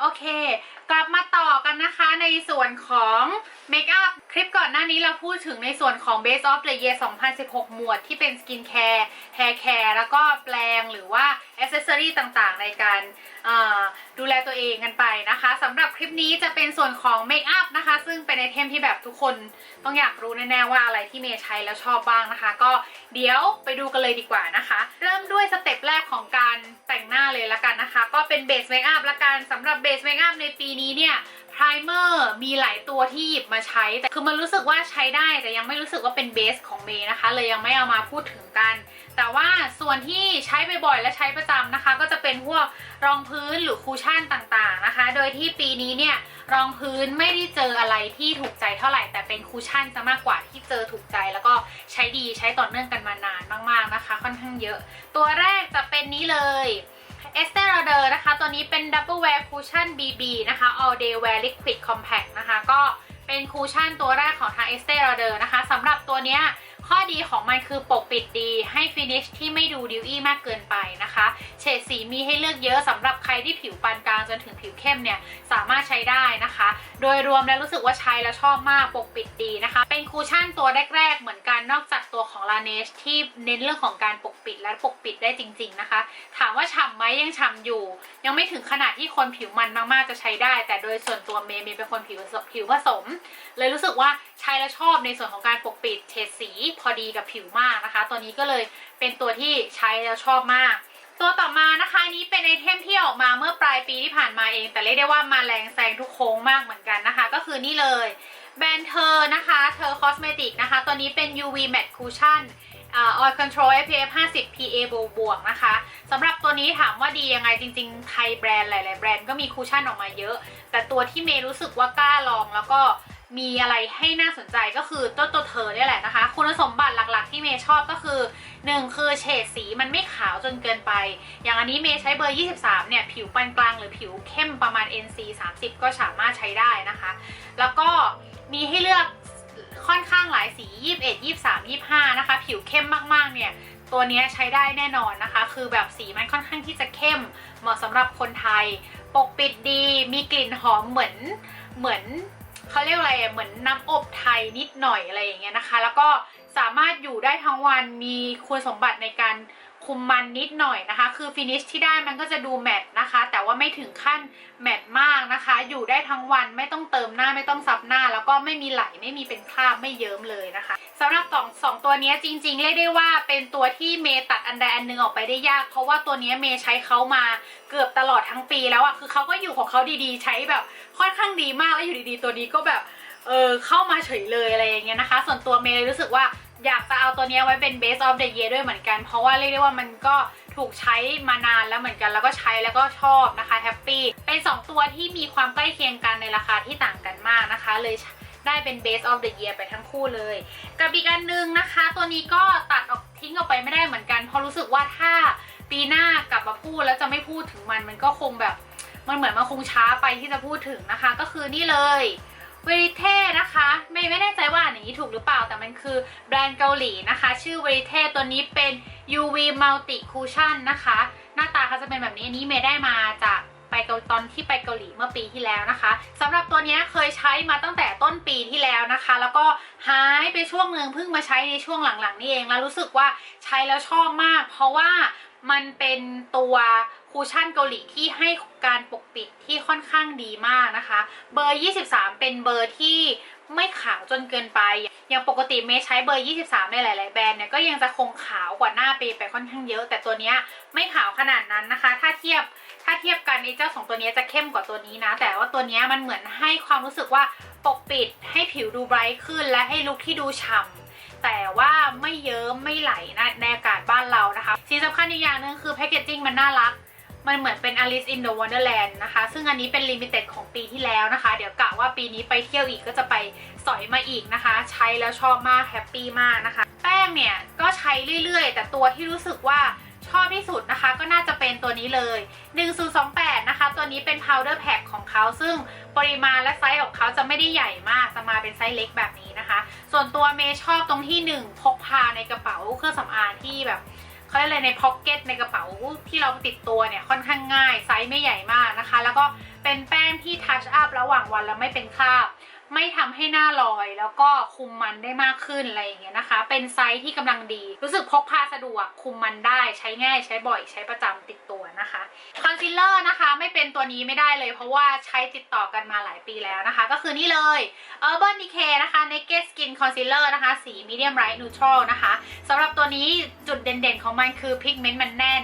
โอเค กลับมาต่อกันนะคะในส่วนของเมคอัพคลิปก่อนหน้านี้เราพูดถึงในส่วนของ Base of the Year 2016 หมวดที่เป็นสกินแคร์แฮร์แคร์แล้วก็แปลงหรือว่าอ c เซสซอรีต่างๆ ในการดูแลตัวเองกันไปนะคะสำหรับคลิปนี้จะเป็นส่วนของเมคอัพนะคะ ซึ่งเป็นไอเทมที่แบบทุกคนต้องอยากรู้แน่ๆว่าอะไรที่เมย์ใช้แล้วชอบบ้างนะคะ ก็เดี๋ยวไปดูกันเลยดีกว่านะคะ เริ่มด้วยสเต็ปแรกของการแต่งหน้าเลยละกันนะคะ ก็เป็นเบสเมคอัพละกันสำหรับเบสเมคอัพในปีนี้เนี่ยไพรเมอร์มีหลายตัวที่หยิบมาใช้ แต่คือมันรู้สึกว่าใช้ได้แต่ยังไม่รู้สึกว่าเป็นเบสของเมย์นะคะ เลยยังไม่เอามาพูดถึงกัน แต่ว่าส่วนที่ใช้บ่อยๆและใช้ประจำนะคะ ก็จะเป็นพวกรองพื้นหรือคูชั่นต่างๆนะคะ โดยที่ปีนี้เนี่ยรองพื้นไม่ได้เจออะไรที่ถูกใจเท่าไหร่ แต่เป็นคูชั่นจะมากกว่าที่เจอถูกใจแล้วก็ใช้ดีใช้ต่อเนื่องกันมานานมากๆนะคะ ค่อนข้างเยอะ ตัวแรกจะเป็นนี้เลย เอสเตอร์เดอร์นะคะ ตัวนี้เป็น Double Wear Cushion BB นะคะ All Day Wear Liquid Compact นะคะ ก็เป็นคูชั่นตัวแรกของทางเอสเตอร์เดอร์นะคะสำหรับตัวเนี้ยข้อดีของมันคือปกปิดดีให้ฟินิชที่ไม่ดูดิวอี้มากเกินไปนะคะ เฉดสีมีให้เลือกเยอะสำหรับใครที่ผิวปานกลางจนถึงผิวเข้มเนี่ยสามารถใช้ได้นะคะ โดยรวมแล้วรู้สึกว่าใช้แล้วชอบมากปกปิดดีนะคะ เป็นคูชั่นตัวแรก ๆ เหมือนกันนอกจากตัวของ Laneige ที่เน้นเรื่องของการปกปิดและปกปิดได้จริง ๆนะคะ ถามว่าฉ่ำไหมยังฉ่ำอยู่ ยังไม่ถึงขนาดที่คนผิวมันมากๆจะใช้ได้ แต่โดยส่วนตัวเมย์เมย์เป็นคนผิวผิวผสม เลยรู้สึกว่าใช้แล้วชอบในส่วนของการปกปิดเฉดสีพอดีกับผิวมากนะคะ ตัวนี้ก็เลยเป็นตัวที่ใช้แล้วชอบมาก ตัวต่อมานะคะนี้เป็นไอเทมที่ออกมาเมื่อปลายปีที่ผ่านมาเอง แต่เรียกได้ว่ามาแรงแซงทุกโค้งมากเหมือนกันนะคะ ก็คือนี่เลยแบรนด์เธอนะคะเธอคอสเมติกนะคะ ตัวนี้เป็น UV Matte Cushion อ่า Oil Control SPF 50 PA บวกนะคะสำหรับตัวนี้ถามว่าดียังไงจริงๆ ไทยแบรนด์หลาย ๆ แบรนด์ก็มีคูชั่นออกมาเยอะ แต่ตัวที่เมย์รู้สึกว่ากล้าลองแล้วก็ มีอะไรให้น่าสนใจก็คือตัวตัวเธอเนี่ยแหละนะคะ คุณสมบัติหลักๆที่เมย์ชอบก็คือ 1 คือเฉดสีมันไม่ขาวจนเกินไป อย่างอันนี้เมย์ใช้เบอร์ 23 เนี่ย ผิวปานกลางหรือผิวเข้มประมาณ NC 30 ก็สามารถใช้ได้นะคะ แล้วก็มีให้เลือกค่อนข้างหลายสี 21 23 25 นะคะ ผิวเข้มมากๆ เนี่ย ตัวนี้ใช้ได้แน่นอนนะคะ คือแบบสีมันค่อนข้างที่จะเข้ม เหมาะสำหรับคนไทย ปกปิดดี มีกลิ่นหอมเหมือนเหมือน เขาเรียกอะไรเหมือนน้ำอบไทยนิดหน่อยอะไรอย่างเงี้ยนะคะ แล้วก็สามารถอยู่ได้ทั้งวันมีคุณสมบัติในการ คุมมันนิดหน่อยนะคะ คือฟินิชที่ได้มันก็จะดูแมตต์นะคะ แต่ว่าไม่ถึงขั้นแมตต์มากนะคะ อยู่ได้ทั้งวันไม่ต้องเติมหน้าไม่ต้องซับหน้า แล้วก็ไม่มีไหลไม่มีเป็นคราบไม่เยิ้มเลยนะคะสำหรับสองสองตัวนี้จริงๆเรียกได้ว่าเป็นตัวที่เมย์ตัดอันใดอันหนึ่งออกไปได้ยาก เพราะว่าตัวนี้เมย์ใช้เขามาเกือบตลอดทั้งปีแล้วอะคือเขาก็อยู่ของเขาดีๆ ใช้แบบค่อนข้างดีมากแล้วอยู่ดีๆ ตัวนี้ก็แบบเออเข้ามาเฉยเลยอะไรอย่างเงี้ยนะคะ ส่วนตัวเมย์รู้สึกว่า อยากจะเอาตัวนี้ไว้เป็น base of the year ด้วยเหมือนกัน เพราะว่าเรียกได้ว่ามันก็ถูกใช้มานานแล้วเหมือนกัน แล้วก็ใช้แล้วก็ชอบนะคะแฮปปี้เป็น 2 ตัวที่มีความใกล้เคียงกันในราคาที่ต่างกันมากนะคะ เลยได้เป็น base of the year ไปทั้งคู่เลย กับอีกอันหนึงนะคะ ตัวนี้ก็ตัดออกทิ้งออกไปไม่ได้เหมือนกัน เพราะรู้สึกว่าถ้าปีหน้ากลับมาพูดแล้วจะไม่พูดถึงมันมันก็คงแบบมันเหมือนมันคงช้าไปที่จะพูดถึงนะคะ ก็คือนี่เลย เวริเท่นะคะไม่ไม่แน่ใจว่าอ่านอย่างนี้ถูกหรือเปล่าแต่มันคือแบรนด์เกาหลีนะคะ ชื่อเวริเท่ตัวนี้เป็น UV Multi Cushion นะคะ หน้าตาเขาจะเป็นแบบนี้อันนี้เมย์ได้มาจากไปเกาตอนที่ไปเกาหลีเมื่อปีที่แล้วนะคะสำหรับตัวนี้เคยใช้มาตั้งแต่ต้นปีที่แล้วนะคะ แล้วก็หายไปช่วงหนึ่งเพิ่งมาใช้ในช่วงหลังๆนี่เองแล้วรู้สึกว่าใช้แล้วชอบมาก เพราะว่ามันเป็นตัว คูชั่นเกาหลีที่ให้การปกปิดที่ค่อนข้างดีมากนะคะ เบอร์ 23 เป็นเบอร์ที่ไม่ขาวจนเกินไป อย่างปกติเมย์ใช้เบอร์ 23 ในหลาย ๆ แบรนด์เนี่ยก็ยังจะคงขาวกว่าหน้าเปไปค่อนข้างเยอะ แต่ตัวเนี้ยไม่ขาวขนาดนั้นนะคะ ถ้าเทียบถ้าเทียบกันไอ้เจ้าสองตัวนี้จะเข้มกว่าตัวนี้นะ แต่ว่าตัวนี้มันเหมือนให้ความรู้สึกว่าปกปิดให้ผิวดูไบรท์ขึ้น และให้ลุคที่ดูฉ่ำแต่ว่าไม่เยิ้มไม่ไหลนะในอากาศบ้านเรานะคะสิ่งสำคัญอีกอย่างหนึงคือแพคเกจจิ้งมันน่ารัก มันเหมือนเป็น Alice in the Wonderland นะคะ ซึ่งอันนี้เป็นลิมิเต็ดของปีที่แล้วนะคะ เดี๋ยวกะว่าปีนี้ไปเที่ยวอีกก็จะไปสอยมาอีกนะคะ ใช้แล้วชอบมากแฮปปี้มากนะคะ แป้งเนี่ย ก็ใช้เรื่อยๆ แต่ตัวที่รู้สึกว่าชอบที่สุดนะคะ ก็น่าจะเป็นตัวนี้เลย 1028 นะคะ ตัวนี้เป็น powder pack ของเขาซึ่งปริมาณและไซส์ของเขาจะไม่ได้ใหญ่มาก จะมาเป็นไซส์เล็กแบบนี้นะคะ ส่วนตัวเมย์ชอบตรงที่ 1 พกพาในกระเป๋าเครื่องสำอางที่แบบ เขาเรียกอะไรในพ็อกเก็ตในกระเป๋าที่เราติดตัวเนี่ยค่อนข้างง่ายไซส์ไม่ใหญ่มากนะคะ แล้วก็เป็นแป้งที่ทัชอัพระหว่างวันแล้วไม่เป็นคราบ ไม่ทำให้หน้าลอย แล้วก็คุมมันได้มากขึ้นอะไรอย่างเงี้ยนะคะ เป็นไซส์ที่กำลังดี รู้สึกพกพาสะดวกคุมมันได้ใช้ง่ายใช้บ่อยใช้ประจำติดตัวนะคะคอนซีลเลอร์นะคะไม่เป็นตัวนี้ไม่ได้เลย เพราะว่าใช้ติดต่อกันมาหลายปีแล้วนะคะ ก็คือนี่เลย Urban Decay นะคะ Naked Skin Concealer นะคะ สี Medium Light Neutral นะคะสำหรับตัวนี้จุดเด่นๆของมันคือพิกเมนต์มันแน่น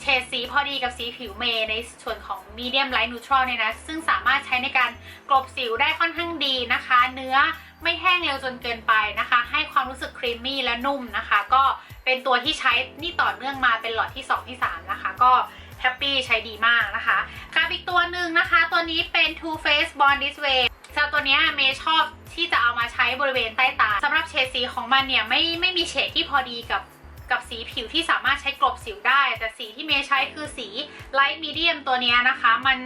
เฉดสีพอดีกับสีผิวเมย์ในส่วนของ Medium Light Neutral เนี่ยนะ ซึ่งสามารถใช้ในการกลบสิวได้ค่อนข้างดีนะคะ เนื้อไม่แห้งเร็วจนเกินไปนะคะ ให้ความรู้สึกครีมมี่และนุ่มนะคะ ก็เป็นตัวที่ใช้นี่ต่อเนื่องมาเป็นหลอดที่ 2 ที่ 3 นะคะ ก็แฮปปี้ใช้ดีมากนะคะกับอีกตัวหนึ่งนะคะ ตัวนี้เป็น Too Faced Born This Way สำหรับตัวนี้เมย์ชอบที่จะเอามาใช้บริเวณใต้ตาสำหรับเฉดสีของมันเนี่ยไม่ไม่มีเฉดที่พอดีกับ กับสีผิวที่สามารถใช้กลบสิวได้ แต่สีที่เมย์ใช้คือสี light medium ตัวเนี้ยนะคะ มัน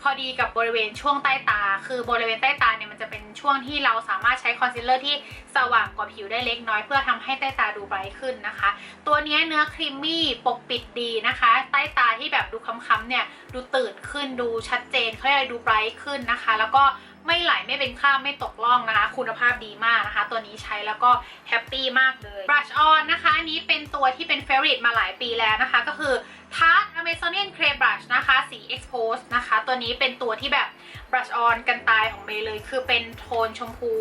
พอดีกับบริเวณช่วงใต้ตา คือบริเวณใต้ตาเนี่ยมันจะเป็นช่วงที่เราสามารถใช้คอนซีลเลอร์ที่สว่างกว่าผิวได้เล็กน้อย เพื่อทำให้ใต้ตาดูไบรท์ขึ้นนะคะ ตัวเนี้ยเนื้อครีมมี่ปกปิดดีนะคะ ใต้ตาที่แบบดูค้ำๆเนี่ยดูตื่นขึ้นดูชัดเจนเขาเรียกอะไรดูไบรท์ขึ้นนะคะ แล้วก็ ไม่ไหลไม่เป็นคราบไม่ตกล่องนะคะ คุณภาพดีมากนะคะ ตัวนี้ใช้แล้วก็แฮปปี้มากเลย Brush on นะคะอันนี้เป็นตัวที่เป็น favorite มาหลายปีแล้วนะคะ ก็คือ t a r t Amazonian Clay Brush นะคะ สี Expose นะคะ ตัวนี้เป็นตัวที่แบบ Brush on กันตายของเมย์เลย คือเป็นโทนชมพู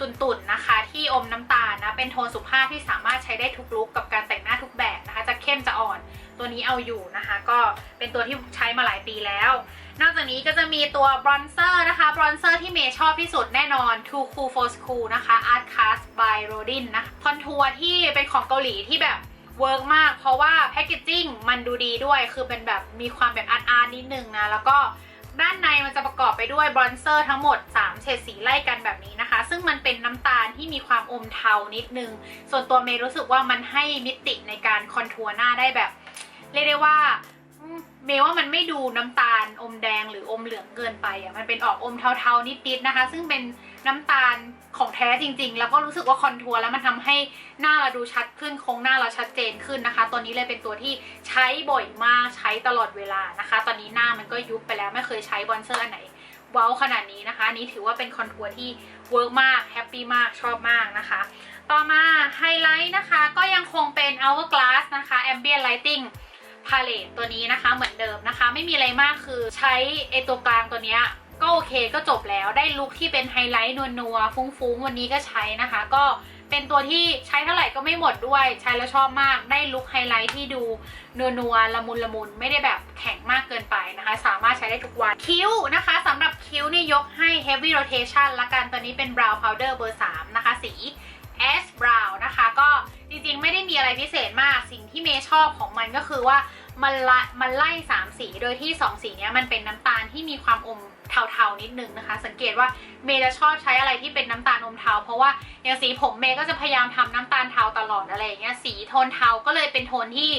ตุ่นๆนะคะ ที่อมน้ำตาลนะ เป็นโทนสุภาพที่สามารถใช้ได้ทุกลุคกับการแต่งหน้าทุกแบบนะคะ จะเข้มจะอ่อน ตัวนี้เอาอยู่นะคะ ก็เป็นตัวที่ใช้มาหลายปีแล้ว นอกจากนี้ก็จะมีตัวบรอนเซอร์นะคะบรอนเซอร์ที่เมย์ชอบที่สุดแน่นอน Too Cool for School นะคะ Art Cast by Rodin นะคอนทัวร์ที่เป็นของเกาหลีที่แบบเวิร์กมาก เพราะว่าแพคเกจจิ้งมันดูดีด้วย คือเป็นแบบมีความแบบอาร์ตอาร์นิดนึงนะ แล้วก็ด้านในมันจะประกอบไปด้วยบรอนเซอร์ทั้งหมด 3 เฉดสีไล่กันแบบนี้นะคะ ซึ่งมันเป็นน้ำตาลที่มีความอมเทานิดนึง ส่วนตัวเมย์รู้สึกว่ามันให้มิติในการคอนทัวร์หน้าได้แบบ เรียกได้ว่าอืมเมว่ามันไม่ดูน้ำตาลอมแดงหรืออมเหลืองเกินไปอะมันเป็นออกอมเทาๆนิดๆนะคะ ซึ่งเป็นน้ำตาลของแท้จริง ๆ แล้วก็รู้สึกว่าคอนทัวร์แล้วมันทำให้หน้าเราดูชัดขึ้นโครงหน้าเราชัดเจนขึ้นนะคะ ตัวนี้เลยเป็นตัวที่ใช้บ่อยมากใช้ตลอดเวลานะคะ ตอนนี้หน้ามันก็ยุบไปแล้วไม่เคยใช้บอนเซอร์อันไหนเว้าวขนาดนี้นะคะนนี้ถือว่าเป็นคอนทัวร์ที่เวิร์กมากแฮปปี้มากชอบมากนะคะ ต่อมาไฮไลท์นะคะก็ยังคงเป็น Hourglass นะคะ Ambient Lighting พาเลตตัวนี้นะคะเหมือนเดิมนะคะ ไม่มีอะไรมากคือใช้ไอตัวกลางตัวเนี้ยก็โอเคก็จบแล้วได้ลุคที่เป็นไฮไลท์นัวๆฟุ้งๆ วันนี้ก็ใช้นะคะ ก็เป็นตัวที่ใช้เท่าไหร่ก็ไม่หมดด้วย ใช้แล้วชอบมากได้ลุคไฮไลท์ที่ดูนัวๆละมุนละมุนไม่ได้แบบแข็งมากเกินไปนะคะ สามารถใช้ได้ทุกวันคิ้วนะคะสำหรับคิ้วนี่ยกให้ heavy rotation ละกันตัวนี้เป็น brow powder เบอร์ 3 นะคะสี S Brow นะคะ ก็จริงๆไม่ได้มีอะไรพิเศษมากสิ่งที่เมย์ชอบของมันก็คือว่ามันละมันไล่ 3 สีโดยที่ 2 สีนี้มันเป็นน้ำตาลที่มีความอมเทาๆนิดนึงนะคะ สังเกตว่าเมย์จะชอบใช้อะไรที่เป็นน้ำตาลอมเทา เพราะว่าอย่างสีผมเมย์ก็จะพยายามทำน้ำตาลเทาตลอดอะไรอย่างเงี้ยสีโทนเทาก็เลยเป็นโทนที่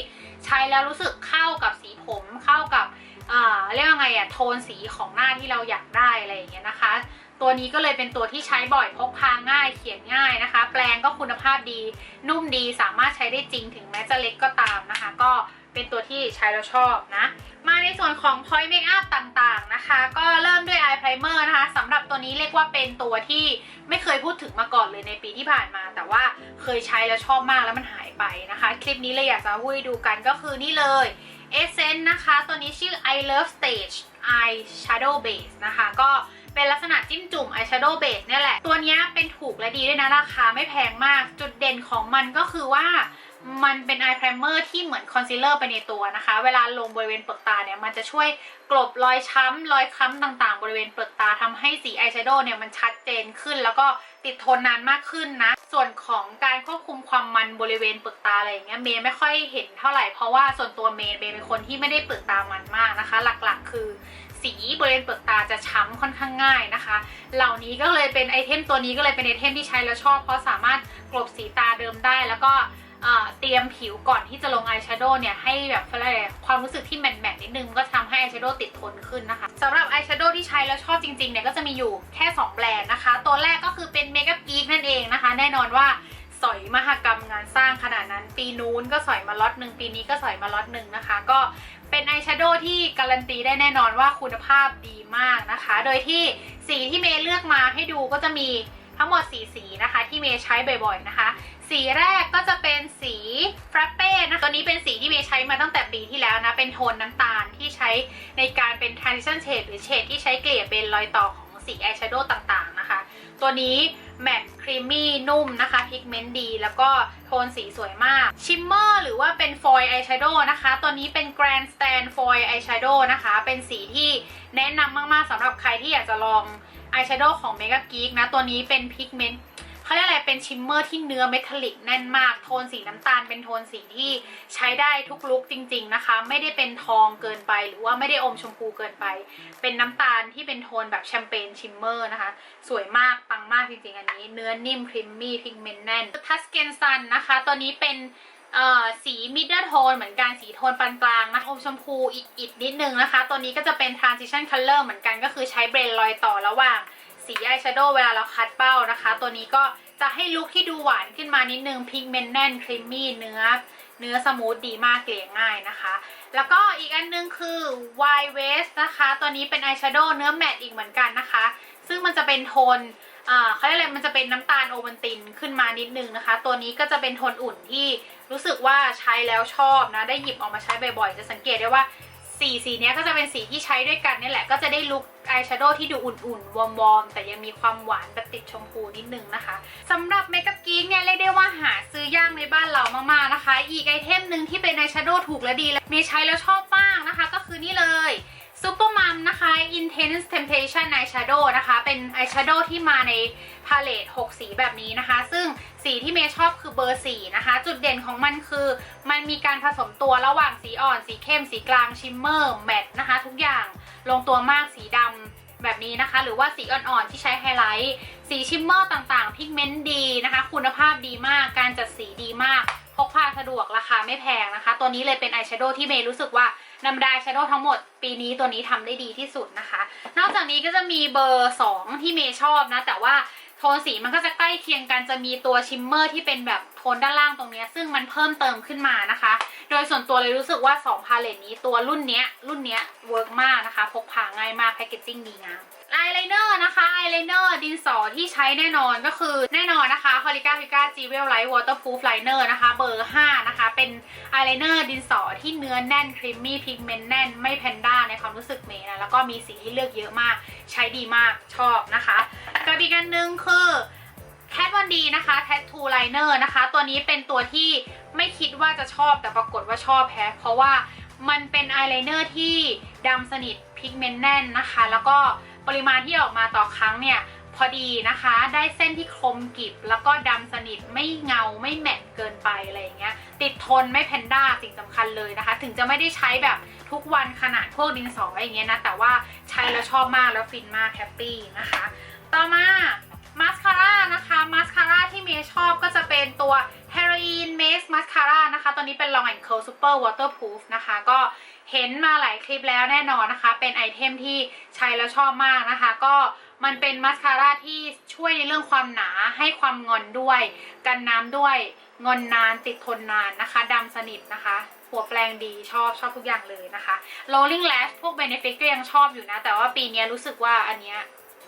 ใช้แล้วรู้สึกเข้ากับสีผมเข้ากับอ่าเรียกว่าไงอะโทนสีของหน้าที่เราอยากได้อะไรอย่างเงี้ยนะคะ ตัวนี้ก็เลยเป็นตัวที่ใช้บ่อยพกพาง่ายเขียนง่ายนะคะ แปลงก็คุณภาพดี นุ่มดีสามารถใช้ได้จริงถึงแม้จะเล็กก็ตามนะคะ ก็เป็นตัวที่ใช้แล้วชอบนะ มาในส่วนของ point makeup ต่างๆนะคะ ก็เริ่มด้วย eye primer นะคะสำหรับตัวนี้เรียกว่าเป็นตัวที่ไม่เคยพูดถึงมาก่อนเลยในปีที่ผ่านมา แต่ว่าเคยใช้แล้วชอบมากแล้วมันหายไปนะคะ คลิปนี้เลยอยากจะพูดให้ดูกันก็คือนี่เลย Essence นะคะ ตัวนี้ชื่อ I Love Stage Eye Shadow Base นะคะ ก็ เป็นลักษณะจิ้มจุ่ม Eye Shadow Base เนี่ยแหละ ตัวนี้เป็นถูกและดีด้วยนะราคาไม่แพงมาก จุดเด่นของมันก็คือว่ามันเป็น eye primer ที่เหมือนคอนซีลเลอร์ไปในตัวนะคะ เวลาลงบริเวณเปลือกตาเนี่ยมันจะช่วยกลบรอยช้ำรอยคล้ำต่างๆ บริเวณเปลือกตาทำให้สีอายแชโดว์เนี่ยมันชัดเจนขึ้น แล้วก็ติดทนนานมากขึ้นนะ ส่วนของการควบคุมความมันบริเวณเปลือกตาอะไรอย่างเงี้ยเมย์ไม่ค่อยเห็นเท่าไหร่เพราะว่าส่วนตัวเมย์เมย์เป็นคนที่ไม่ได้เปลือกตามันมากนะคะ หลักๆ คือ สีบริเวณเปลือกตาจะช้ำค่อนข้างง่ายนะคะ เหล่านี้ก็เลยเป็นไอเทมตัวนี้ก็เลยเป็นไอเทมที่ใช้แล้วชอบ เพราะสามารถกลบสีตาเดิมได้ แล้วก็เตรียมผิวก่อนที่จะลงอายแชโดว์เนี่ยให้แบบอะไรความรู้สึกที่แมตต์ๆนิดนึงก็ทำให้อายแชโดว์ติดทนขึ้นนะคะสำหรับอายแชโดว์ที่ใช้แล้วชอบจริงๆเนี่ยก็จะมีอยู่แค่ 2 แบรนด์นะคะ ตัวแรกก็คือเป็น Makeup Geek นั่นเองนะคะ แน่นอนว่าสอยมหกรรมงานสร้างขนาดนั้น ปีนู้นก็สอยมาล็อตหนึ่งปีนี้ก็สอยมาล็อตหนึ่งนะคะ ก็ เป็นอายแชโดว์ที่การันตีได้แน่นอนว่าคุณภาพดีมากนะคะ โดยที่สีที่เมย์เลือกมาให้ดูก็จะมีทั้งหมดสีสีนะคะที่เมย์ใช้บ่อยๆนะคะ สีแรกก็จะเป็นสีฟรัปเป้นะตัวนี้เป็นสีที่เมย์ใช้มาตั้งแต่ปีที่แล้วนะ เป็นโทนน้ำตาลที่ใช้ในการเป็น transition shade หรือเฉดที่ใช้เกลี่ยเป็นรอยต่อของสีอายแชโดว์ต่างๆนะคะ ตัวนี้ แมตต์ครีมมี่นุ่มนะคะพิกเมนต์ดี แล้วก็โทนสีสวยมาก ชิมเมอร์หรือว่าเป็นฟอยล์อายแชโดว์นะคะ ตัวนี้เป็นแกรนด์สแตนฟอยล์อายแชโดว์นะคะ เป็นสีที่แนะนำมากๆสำหรับใครที่อยากจะลองอายแชโดว์ของ Mega Geek นะ ตัวนี้เป็นพิกเมนต์ เขาเรียกอะไรเป็นชิมเมอร์ที่เนื้อเมทัลลิกแน่นมาก โทนสีน้ำตาลเป็นโทนสีที่ใช้ได้ทุกลุคจริง ๆนะคะ ไม่ได้เป็นทองเกินไป หรือว่าไม่ได้อมชมพูเกินไป เป็นน้ำตาลที่เป็นโทนแบบแชมเปญชิมเมอร์นะคะ สวยมากปังมากจริงๆอันนี้ เนื้อนิ่มครีมมี่พิกเมนต์แน่นทัสเกนซันนะคะ ตัวนี้เป็นเอ่อสีมิดเดิลโทนเหมือนกันสีโทนปานกลางนะอมชมพูอีกอีกนิดนึงนะคะ ตัวนี้ก็จะเป็น transition color เหมือนกันก็คือใช้เบรนรอยต่อระหว่าง สีอายแชโดว์เวลาเราคัดเป้านะคะ ตัวนี้ก็จะให้ลุคที่ดูหวานขึ้นมานิดนึงพิกเมนต์แน่นครีมมี่เนื้อ เนื้อสมูทดีมากเกลี่ยง่ายนะคะ แล้วก็อีกอันนึงคือ Y West นะคะ ตัวนี้เป็นอายแชโดว์เนื้อแมตต์อีกเหมือนกันนะคะ ซึ่งมันจะเป็นโทนอ่าเขาเรียกอะไรมันจะเป็นน้ำตาลโอวัลตินขึ้นมานิดนึงนะคะ ตัวนี้ก็จะเป็นโทนอุ่นที่รู้สึกว่าใช้แล้วชอบนะ ได้หยิบออกมาใช้บ่อยๆ จะสังเกตได้ว่า สีสีเนี้ยก็จะเป็นสีที่ใช้ด้วยกันนี่แหละ ก็จะได้ลุคอายแชโดว์ที่ดูอุ่นๆ วอร์มๆ แต่ยังมีความหวานแบบติดชมพูนิดนึงนะคะสำหรับเมคอัพกิ๊กเนี่ยเรียกได้ว่าหาซื้อยากในบ้านเรามากๆนะคะ อีกไอเทมหนึ่งที่เป็นอายแชโดว์ถูกและดีและมีใช้แล้วชอบมากนะคะ ก็คือนี่เลย ซูเปอร์มัมนะคะ Intense Temptation Eyeshadow นะคะ เป็นอายแชโดว์ที่มาในพาเลต6 สีแบบนี้นะคะ ซึ่งสีที่เมย์ชอบคือเบอร์ 4 นะคะ จุดเด่นของมันคือ มันมีการผสมตัวระหว่างสีอ่อน สีเข้ม สีกลาง ชิมเมอร์ แมตนะคะ ทุกอย่างลงตัวมากสีดำแบบนี้นะคะ หรือว่าสีอ่อนๆที่ใช้ไฮไลท์ สีชิมเมอร์ต่างๆ พิกเมนต์ดีนะคะ คุณภาพดีมาก การจัดสีดีมาก พกพาสะดวก ราคาไม่แพงนะคะ ตัวนี้เลยเป็นอายแชโดว์ที่เมย์รู้สึกว่า นำดายแชโดว์ทั้งหมด ปีนี้ตัวนี้ทำได้ดีที่สุดนะคะ นอกจากนี้ก็จะมีเบอร์ 2 ที่เมย์ชอบนะ แต่ว่าโทนสีมันก็จะใกล้เคียงกันจะมีตัวชิมเมอร์ที่เป็นแบบโทนด้านล่างตรงนี้ ซึ่งมันเพิ่มเติมขึ้นมานะคะ โดยส่วนตัวเลยรู้สึกว่า 2 พาเลตนี้ตัวรุ่นเนี้ยรุ่นเนี้ยเวิร์กมากนะคะ พกพาง่ายมากแพคเกจจิ้งดีงาม อายไลเนอร์นะคะอายไลเนอร์ดินสอที่ใช้แน่นอนก็คือแน่นอนนะคะฮอลิก้าพิก้าจีเวลไลท์วอเตอร์พูฟไลเนอร์นะคะเบอร์ 5 นะคะ เป็นอายไลเนอร์ดินสอที่เนื้อแน่นครีมมี่พิกเมนต์แน่นไม่แพนด้าในความรู้สึกเมย์นะแล้วก็มีสีให้เลือกเยอะมากใช้ดีมากชอบนะคะกับอีกอันหนึงคือแคทวันดีนะคะแท t ทูไลเนอร์นะคะ ตัวนี้เป็นตัวที่ไม่คิดว่าจะชอบแต่ปรากฏว่าชอบแฮะเพราะว่ามันเป็นอายไลเนอร์ที่ดำสนิทพิกเมนต์แน่นนะคะ แล้วก็ ปริมาณที่ออกมาต่อครั้งเนี่ยพอดีนะคะ ได้เส้นที่คมกริบ แล้วก็ดำสนิทไม่เงาไม่แมตต์เกินไปอะไรอย่างเงี้ย ติดทนไม่แพนด้าสิ่งสำคัญเลยนะคะ ถึงจะไม่ได้ใช้แบบทุกวันขนาดพวกดินสออะไรอย่างเงี้ยนะ แต่ว่าใช้แล้วชอบมากแล้วฟินมากแฮปปี้นะคะ ต่อมามาสคาร่านะคะมาสคาร่าที่เมย์ชอบก็จะเป็นตัว Heroin Maze Mascara นะคะตัวนี้เป็น Long and Curl Super Waterproof นะคะ ก็ เห็นมาหลายคลิปแล้วแน่นอนนะคะ เป็นไอเทมที่ใช้แล้วชอบมากนะคะ ก็มันเป็นมาสคาร่าที่ช่วยในเรื่องความหนาให้ความงอนด้วย กันน้ำด้วย งอนนานติดทนนานนะคะดำสนิทนะคะ หัวแปลงดีชอบชอบทุกอย่างเลยนะคะ Rolling Lash พวก Benefit ก็ยังชอบอยู่นะ แต่ว่าปีนี้รู้สึกว่าอันเนี้ย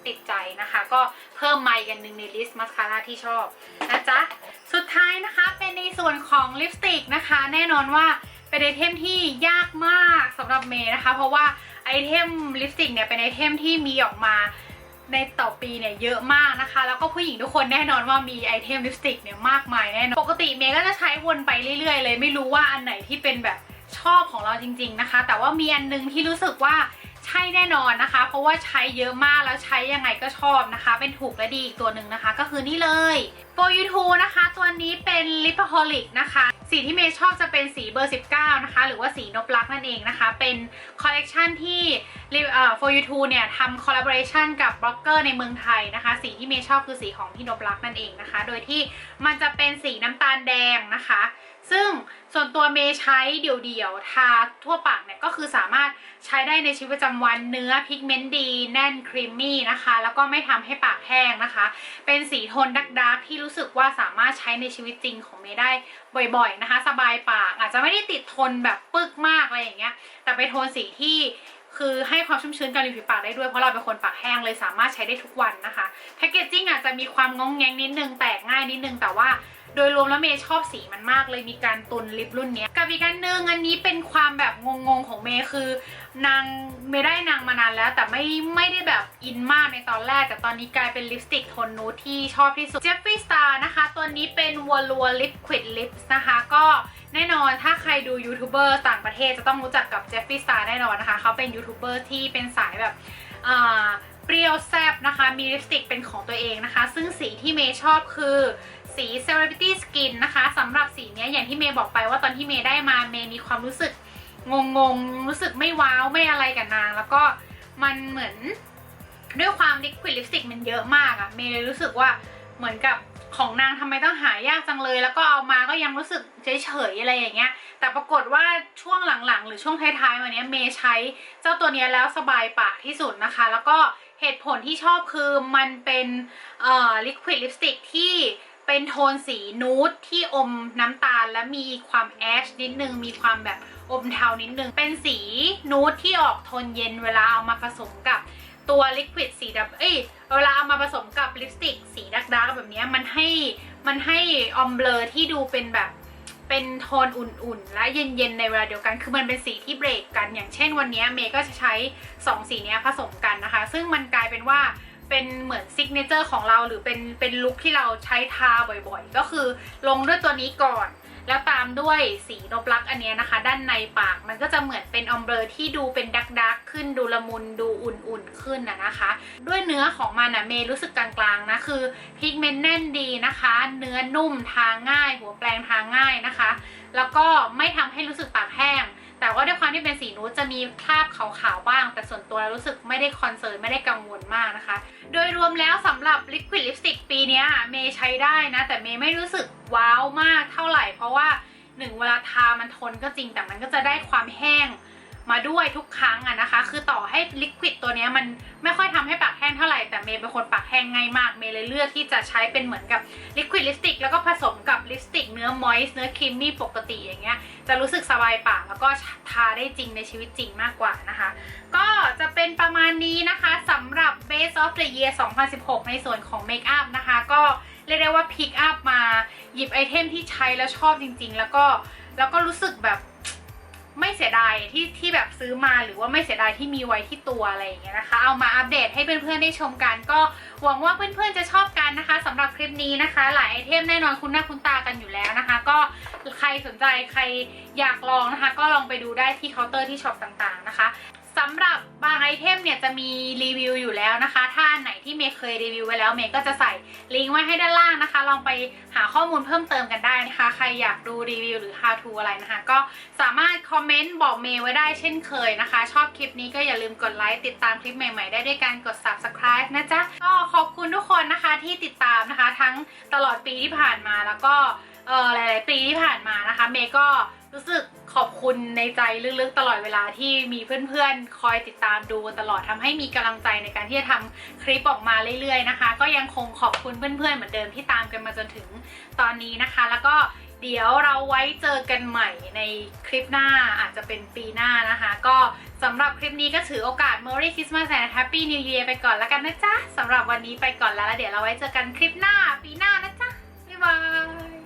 ติดใจนะคะ ก็เพิ่มมาอีกอันหนึ่งในลิสต์มาสคาร่าที่ชอบนะจ๊ะ สุดท้ายนะคะเป็นในส่วนของลิปสติกนะคะ แน่นอนว่า เป็นไอเทมที่ยากมากสำหรับเมย์นะคะ เพราะว่าไอเทมลิปสติกเนี่ยเป็นไอเทมที่มีออกมาในต่อปีเนี่ยเยอะมากนะคะ แล้วก็ผู้หญิงทุกคนแน่นอนว่ามีไอเทมลิปสติกเนี่ยมากมายแน่นอน ปกติเมย์ก็จะใช้วนไปเรื่อยๆ เลย ไม่รู้ว่าอันไหนที่เป็นแบบชอบของเราจริง ๆนะคะ แต่ว่ามีอันนึงที่รู้สึกว่า ใช่แน่นอนนะคะ เพราะว่าใช้เยอะมากแล้วใช้ยังไงก็ชอบนะคะ เป็นถูกและดีอีกตัวหนึ่งนะคะ ก็คือนี่เลยโปรยูทูนะคะ ตัวนี้เป็นลิป o ฮอลิกนะคะ สีที่เมย์ชอบจะเป็นสีเบอร์ 19 นะคะ หรือว่าสีนบลักนั่นเองนะคะ เป็นคอลเลกชันที่เอ่อ for you two เนี่ยทำคอลลาบอร์เรชันกับบล็อกเกอร์ในเมืองไทยนะคะ สีที่เมย์ชอบคือสีของพี่นบลักนั่นเองนะคะ โดยที่มันจะเป็นสีน้ำตาลแดงนะคะ ซึ่งส่วนตัวเมย์ใช้เดี่ยวๆ ทาทั่วปากเนี่ยก็คือสามารถใช้ได้ในชีวิตประจำวันเนื้อพิกเมนต์ดี แน่นครีมมี่นะคะ แล้วก็ไม่ทำให้ปากแห้งนะคะ เป็นสีโทนดักดาร์กที่รู้สึกว่าสามารถใช้ในชีวิตจริงของเมย์ได้บ่อยๆนะคะ สบายปากอาจจะไม่ได้ติดทนแบบปึกมากอะไรอย่างเงี้ย แต่เป็นโทนสีที่คือให้ความชุ่มชื้นกับริมฝีปากได้ด้วยเพราะเราเป็นคนปากแห้งเลยสามารถใช้ได้ทุกวันนะคะแพคเกจจิ้งอาจจะมีความงงแงงนิดนึงแตกง่ายนิดนึงแต่ว่า โดยรวมแล้วเมย์ชอบสีมันมากเลยมีการตุนลิปรุ่นนี้กับอีกอันหนึงอันนี้เป็นความแบบงงๆของเมย์คือนางเมย์ได้นางมานานแล้ว แต่ไม่ไม่ได้แบบอินมากในตอนแรก แต่ตอนนี้กลายเป็นลิปสติกโทนนูดที่ชอบที่สุด Jeffree Star นะคะ ตัวนี้เป็นวัวลัวลิปควิดลิปนะคะ ก็แน่นอนถ้าใครดูยูทูบเบอร์ต่างประเทศจะต้องรู้จักกับ Jeffree Star แน่นอนนะคะ เขาเป็นยูทูบเบอร์ที่เป็นสายแบบอ่าเปรี้ยวแซบนะคะ มีลิปสติกเป็นของตัวเองนะคะ ซึ่งสีที่เมย์ชอบคือ สี Celebrity Skin นะคะสำหรับสีนี้อย่างที่เมย์บอกไปว่าตอนที่เมย์ได้มาเมย์มีความรู้สึกงงงรู้สึกไม่ว้าวไม่อะไรกับนาง แล้วก็มันเหมือนด้วยความลิควิดลิปสติกมันเยอะมากอะเมย์เลยรู้สึกว่าเหมือนกับของนางทำไมต้องหายากจังเลย แล้วก็เอามาก็ยังรู้สึกเฉยๆอะไรอย่างเงี้ย แต่ปรากฏว่าช่วงหลังๆ หรือช่วงท้ายๆมาเนี้เมย์ใช้เจ้าตัวนี้แล้วสบายปากที่สุดนะคะ แล้วก็เหตุผลที่ชอบคือมันเป็นเอ่อลิควิดลิปสติกที่ เป็นโทนสีนูดที่อมน้ำตาลและมีความแอชนิดนึง มีความแบบอมเทานิดนึง เป็นสีนูดที่ออกโทนเย็นเวลาเอามาผสมกับตัวลิควิดสีดำเอ้ยเวลาเอามาผสมกับลิปสติกสีดักดาร์กแบบนี้มันให้มันให้ออมเบลอที่ดูเป็นแบบเป็นโทนอุ่นๆ และเย็นๆ ในเวลาเดียวกัน คือมันเป็นสีที่เบรกกัน อย่างเช่นวันนี้เมย์ก็จะใช้ 2 สีนี้ผสมกันนะคะ ซึ่งมันกลายเป็นว่า เป็นเหมือนซิกเนเจอร์ของเราหรือเป็นเป็นลุคที่เราใช้ทาบ่อยๆ ก็คือลงด้วยตัวนี้ก่อน แล้วตามด้วยสีนบลักอันนี้นะคะ ด้านในปากมันก็จะเหมือนเป็นออมเบรที่ดูเป็นดักดักขึ้นดูละมุนดูอุ่นๆขึ้นนะนะคะ ด้วยเนื้อของมันอะเมย์รู้สึกกลางๆนะคือพิกเมนต์แน่นดีนะคะ เนื้อนุ่มทาง่าย หัวแปรงทาง่ายนะคะ แล้วก็ไม่ทำให้รู้สึกปากแห้ง แต่ว่าด้วยความที่เป็นสีนูดจะมีคราบขาวๆบ้าง แต่ส่วนตัวรู้สึกไม่ได้คอนเซิร์นไม่ได้กังวลมากนะคะ โดยรวมแล้วสำหรับลิควิดลิปสติกปีนี้เมย์ใช้ได้นะ แต่เมย์ไม่รู้สึกว้าวมากเท่าไหร่ เพราะว่าหนึ่งเวลาทามันทนก็จริงแต่มันก็จะได้ความแห้ง มาด้วยทุกครั้งอะนะคะ คือต่อให้ลิควิดตัวนี้มันไม่ค่อยทำให้ปากแห้งเท่าไหร่แต่เมย์เป็นคนปากแห้งง่ายมากเมย์เลยเลือกที่จะใช้เป็นเหมือนกับลิควิดลิปสติกแล้วก็ผสมกับลิปสติกเนื้อมอยส์เนื้อครีมมี่ปกติอย่างเงี้ยจะรู้สึกสบายปากแล้วก็ทาได้จริงในชีวิตจริงมากกว่านะคะ ก็จะเป็นประมาณนี้นะคะสำหรับ Base of the Year 2016 ในส่วนของเมคอัพนะคะ ก็เรียกได้ว่าพิกอัพมาหยิบไอเทมที่ใช้แล้วชอบจริง ๆ แล้วก็แล้วก็รู้สึกแบบ ไม่เสียดายที่ที่แบบซื้อมาหรือว่าไม่เสียดายที่มีไว้ที่ตัวอะไรอย่างเงี้ยนะคะ เอามาอัปเดตให้เพื่อนๆได้ชมกัน ก็หวังว่าเพื่อนๆจะชอบกันนะคะสำหรับคลิปนี้นะคะ หลายไอเทมแน่นอนคุณหน้าคุณตากันอยู่แล้วนะคะ ก็ใครสนใจใครอยากลองนะคะ ก็ลองไปดูได้ที่เคาน์เตอร์ที่ช็อปต่างๆนะคะ สำหรับบางไอเทมเนี่ยจะมีรีวิวอยู่แล้วนะคะ ถ้าไหนที่เมย์เคยรีวิวไว้แล้วเมย์ก็จะใส่ลิงก์ไว้ให้ด้านล่างนะคะ ลองไปหาข้อมูลเพิ่มเติมกันได้นะคะ ใครอยากดูรีวิวหรือ how to อะไรนะคะ ก็สามารถคอมเมนต์บอกเมย์ไว้ได้เช่นเคยนะคะ ชอบคลิปนี้ก็อย่าลืมกดไลค์ติดตามคลิปใหม่ๆ ได้ด้วยการกด subscribe นะจ๊ะ ก็ขอบคุณทุกคนนะคะที่ติดตามนะคะ ทั้งตลอดปีที่ผ่านมาแล้วก็เออหลายๆปีที่ผ่านมานะคะ เมย์ก็ รู้สึกขอบคุณในใจลึกๆตลอดเวลาที่มีเพื่อนๆ คอยติดตามดูตลอดทำให้มีกำลังใจในการที่จะทำคลิปออกมาเรื่อยๆนะคะ ก็ยังคงขอบคุณเพื่อนๆ เหมือนเดิมที่ตามกันมาจนถึงตอนนี้นะคะ แล้วก็เดี๋ยวเราไว้เจอกันใหม่ในคลิปหน้าอาจจะเป็นปีหน้านะคะ ก็สำหรับคลิปนี้ก็ถือโอกาส Merry Christmas and Happy New Year ไปก่อนแล้วกันนะจ๊ะสำหรับวันนี้ไปก่อนแล้วแล้วเดี๋ยวเราไว้เจอกันคลิปหน้าปีหน้านะจ๊ะบ๊ายบาย